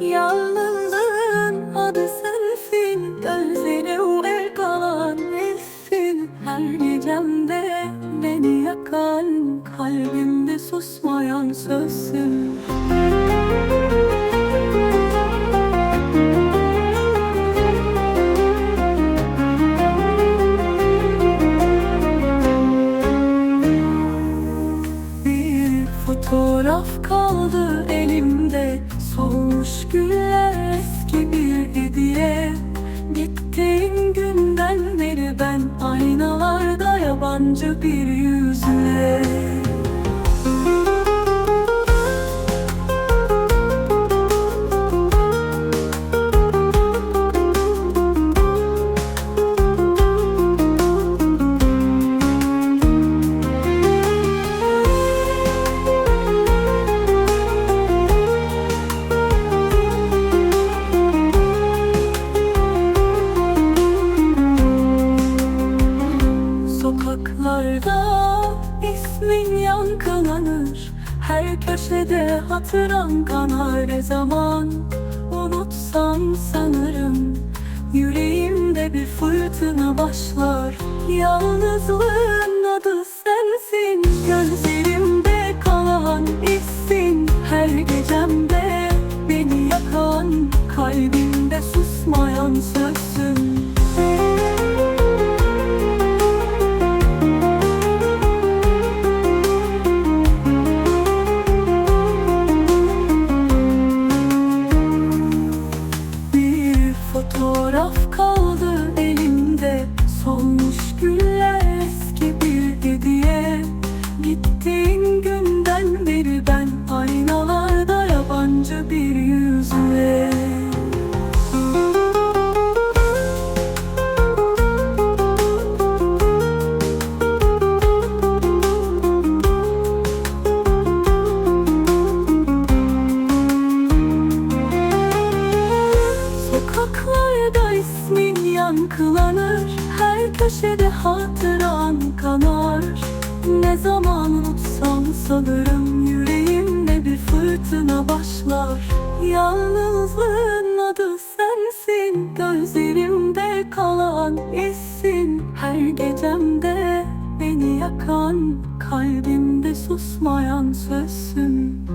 Yalnızlığın adı sensin Gözleri el kalan hissin Her gecemde beni yakan Kalbimde susmayan sözsün. Fotoğraf kaldı elimde Solmuş güller eski bir hediye. Gittiğin günden beri ben Aynalarda yabancı bir Sokaklarda ismin yankılanır Her köşede hatıran kanar ne zaman Unutsam sanırım. Yüreğimde bir fırtına başlar. Yalnızlığın fotoğraf kaldı elimde. Solmuş yankılanır Her köşede hatıran kanar. Ne zaman unutsam sanırım Yüreğimde bir fırtına başlar. Yalnızlığın adı sensin Gözlerimde kalan izsin Her gecemde beni yakan Kalbimde susmayan sözsün